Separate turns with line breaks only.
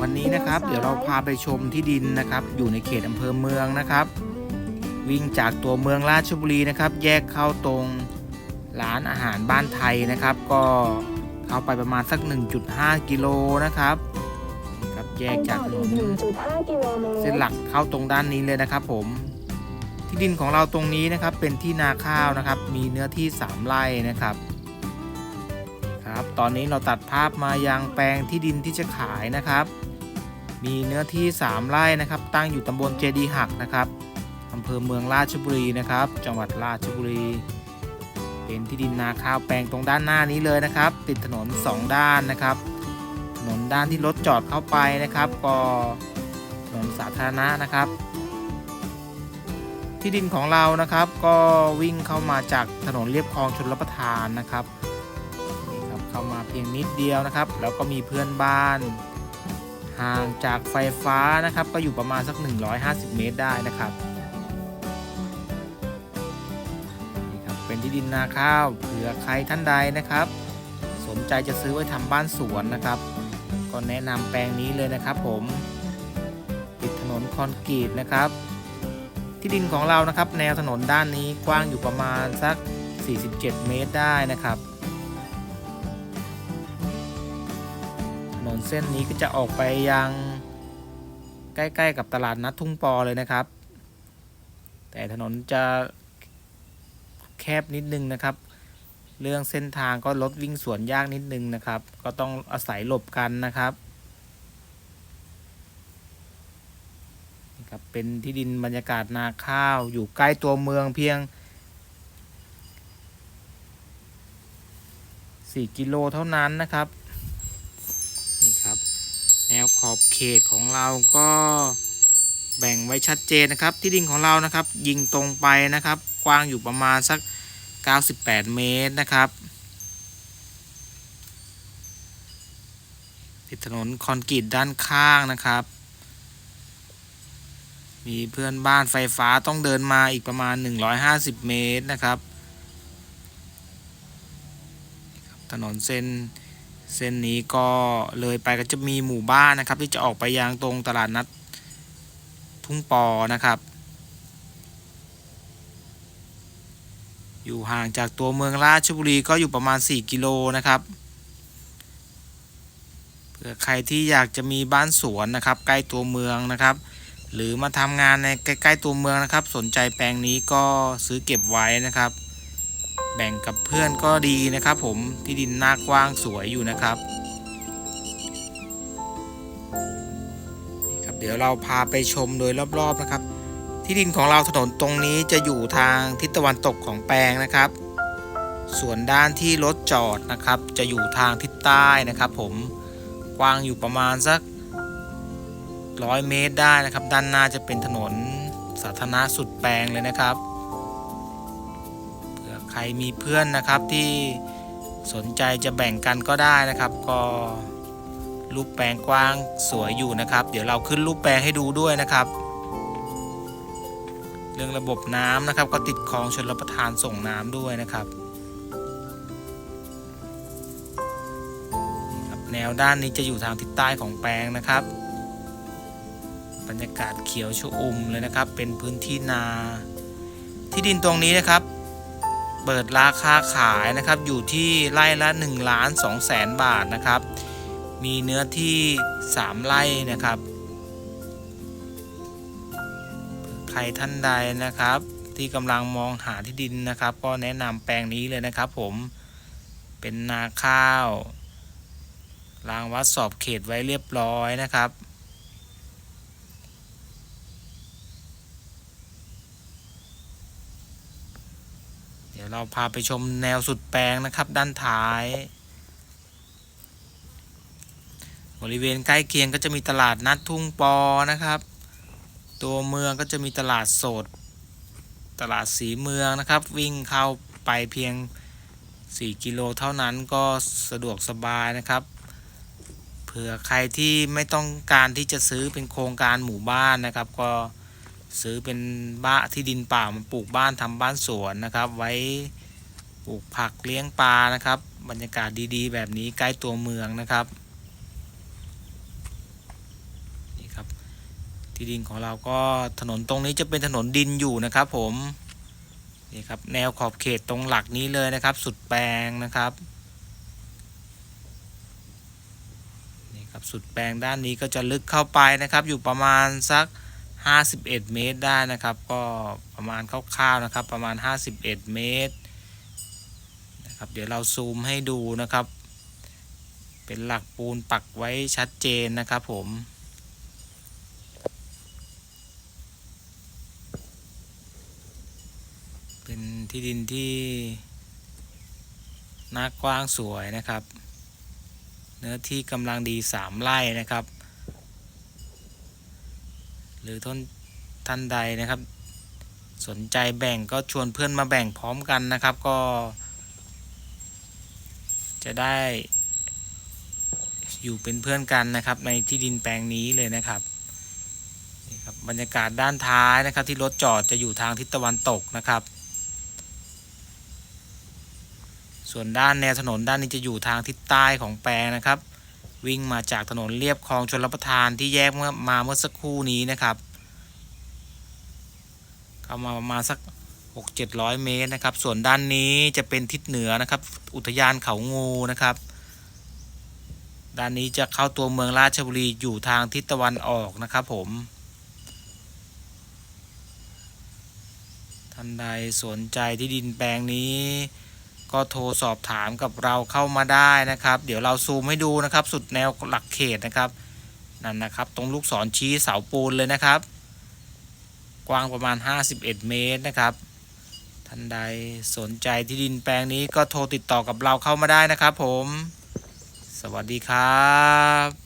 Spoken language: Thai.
วันนี้นะครับ เดี๋ยวเราพาไปชมที่ดินนะครับ อยู่ในเขตอำเภอเมืองนะครับ วิ่งจากตัวเมืองราชบุรีนะครับ แยกเข้าตรงร้านอาหารบ้านไทยนะครับ ก็เข้าไปประมาณสัก 1.5 กิโลนะครับนี่ครับแยกจากถนน
1.5กิโลเมตร
เส้นหลักเข้าตรงด้านนี้เลยนะครับ ผม ที่ดินของเราตรงนี้นะครับเป็นที่นาข้าวนะครับ มีเนื้อที่ 3 ไร่นะครับ ครับ ตอนนี้เราตัดภาพมายังแปลงที่ดินที่จะขายนะครับ มีเนื้อที่ 3 ไร่นะครับ ตั้งอยู่ตำบลเจดีหักนะครับอำเภอเมืองราชบุรีนะครับ จังหวัดราชบุรี เป็นที่ดินนาข้าวแปลงตรงด้านหน้านี้เลยนะครับ ติดถนน 2 ด้านนะครับถนนด้านที่รถจอดเข้าไปนะครับ ก็ถนนสาธารณะนะครับ ที่ดินของเรานะครับ ก็วิ่งเข้ามาจากถนนเรียบคลองชนรับประทานนะครับ เข้ามาเพียงนิดเดียวนะครับ แล้วก็มีเพื่อนบ้าน ห่างจากไฟฟ้านะครับ ก็อยู่ประมาณสัก 150 เมตรได้นะครับนี่ครับเป็นที่ดินนาข้าวเผื่อใครท่านใดนะครับ สนใจจะซื้อไว้ทำบ้านสวนนะครับ ก็แนะนำแปลงนี้เลยนะครับ ผมติดถนนคอนกรีตนะครับ ที่ดินของเรานะครับ แนวถนนด้านนี้กว้างอยู่ประมาณสัก 47 เมตรได้นะครับ นนเส้นนี้ก็จะออกไปยังใกล้ๆกับตลาดนัดทุ่งปอเลยนะครับ แต่ถนนจะแคบนิดนึงนะครับ เรื่องเส้นทางก็รถวิ่งสวนยากนิดนึงนะครับ ก็ต้องอาศัยหลบกันนะครับครับเป็นที่ดินบรรยากาศนาข้าวอยู่ใกล้ตัวเมืองเพียง 4 กิโลเท่านั้นนะครับ นี่ครับ แนวขอบ เขตของเราก็แบ่งไว้ชัดเจนนะครับ ที่ดินของเรานะครับ ยิงตรงไปนะครับ กว้างอยู่ประมาณสัก 98 เมตรนะครับติดถนนคอนกรีตด้านข้างนะครับ มีเพื่อนบ้านไฟฟ้าต้องเดินมาอีกประมาณ 150 เมตรนะครับ ถนนเส้น เส้นนี้ก็เลยไปก็จะมีหมู่บ้านนะครับ ที่จะออกไปยังตรงตลาดนัดทุ่งปอนะครับ อยู่ห่างจากตัวเมืองราชบุรีก็อยู่ประมาณ 4 กิโลนะครับเผื่อใครที่อยากจะมีบ้านสวนนะครับ ใกล้ตัวเมืองนะครับ หรือมาทำงานในใกล้ ๆ ตัวเมืองนะครับ สนใจแปลงนี้ก็ซื้อเก็บไว้นะครับ แบ่งกับเพื่อนก็ดีนะครับ ผมที่ดินหน้ากว้างสวยอยู่นะครับครับ เดี๋ยวเราพาไปชมโดยรอบๆนะครับ ที่ดินของเราถนนตรงนี้จะอยู่ทางทิศตะวันตกของแปลงนะครับ ส่วนด้านที่รถจอดนะครับ จะอยู่ทางทิศใต้นะครับ ผมกว้างอยู่ประมาณสักร้อยเมตรได้นะครับ ด้านหน้าจะเป็นถนนสาธารณะสุดแปลงเลยนะครับ ใครมีเพื่อนนะครับที่สนใจจะแบ่งกันก็ได้นะครับ ก็รูปแปลงกว้างสวยอยู่นะครับ เดี๋ยวเราขึ้นรูปแปลงให้ดูด้วยนะครับ เรื่องระบบน้ำนะครับ ก็ติดคลองชนรับประทานส่งน้ำด้วยนะครับนี่ครับแนวด้านนี้จะอยู่ทางทิศใต้ของแปลงนะครับ บรรยากาศเขียวชอุ่มเลยนะครับ เป็นพื้นที่นา ที่ดินตรงนี้นะครับ เปิดราคาขายนะครับอยู่ที่ไร่ละ1ล้าน2แสนบาทนะครับ มีเนื้อที่ 3 ไร่นะครับ ใครท่านใดนะครับ ที่กำลังมองหาที่ดินนะครับ ก็แนะนำแปลงนี้เลยนะครับ ผมเป็นนาข้าวรางวัดสอบเขตไว้เรียบร้อยนะครับ เราพาไปชมแนวสุดแปลงนะครับ ด้านท้าย บริเวณใกล้เคียงก็จะมีตลาดนัดทุ่งปอนะครับ ตัวเมืองก็จะมีตลาดสด ตลาดสีเมืองนะครับ วิ่งเข้าไปเพียง 4 กิโลเท่านั้นก็สะดวกสบายนะครับ เผื่อใครที่ไม่ต้องการที่จะซื้อเป็นโครงการหมู่บ้านนะครับ ก็ ซื้อเป็นบ้าที่ดินเปล่ามาปลูกบ้านทำบ้านสวนนะครับ ไว้ปลูกผักเลี้ยงปลานะครับ บรรยากาศดีๆ แบบนี้ใกล้ตัวเมืองนะครับที่ดินของเราก็ถนนตรงนี้จะเป็นถนนดินอยู่นะครับ ผมนี่ครับแนวขอบเขตตรงหลักนี้เลยนะครับ สุดแปลงนะครับนี่ครับสุดแปลงด้านนี้ก็จะลึกเข้าไปนะครับ อยู่ประมาณสัก 51 เมตรได้นะครับ ก็ประมาณคร่าวๆนะครับ ประมาณ 51 เมตรนะครับเดี๋ยวเราซูมให้ดูนะครับ เป็นหลักปูนปักไว้ชัดเจนนะครับผมเป็นที่ดินที่หน้ากว้างสวยนะครับ เนื้อที่กำลังดีสามไร่นะครับ หรือท่านท่านใดนะครับ สนใจแบ่งก็ชวนเพื่อนมาแบ่งพร้อมกันนะครับก็ จะได้อยู่เป็นเพื่อนกันนะครับ ในที่ดินแปลงนี้เลยนะครับนี่ครับบรรยากาศด้านท้ายนะครับ ที่รถจอดจะอยู่ทางทิศตะวันตกนะครับ ส่วนด้านแนวถนนด้านนี้จะอยู่ทางทิศใต้ของแปลงนะครับ วิ่งมาจากถนนเลียบคลองชลประทานที่แยกเมื่อมาเมื่อสักครู่นี้นะครับเข้ามาประมาณสัก 6 700 เมตรนะครับ ส่วนด้านนี้จะเป็นทิศเหนือนะครับ อุทยานเขางูนะครับ ด้านนี้จะเข้าตัวเมืองราชบุรีอยู่ทางทิศตะวันออกนะครับผมท่านใดสนใจที่ดินแปลงนี้ ก็โทรสอบถามกับเราเข้ามาได้นะครับ เดี๋ยวเราซูมให้ดูนะครับ สุดแนวหลักเขตนะครับนั่นนะครับ ตรงลูกศรชี้เสาปูนเลยนะครับ กว้างประมาณ 51 เมตรนะครับ ท่านใดสนใจที่ดินแปลงนี้ก็โทรติดต่อกับเราเข้ามาได้นะครับผม สวัสดีครับ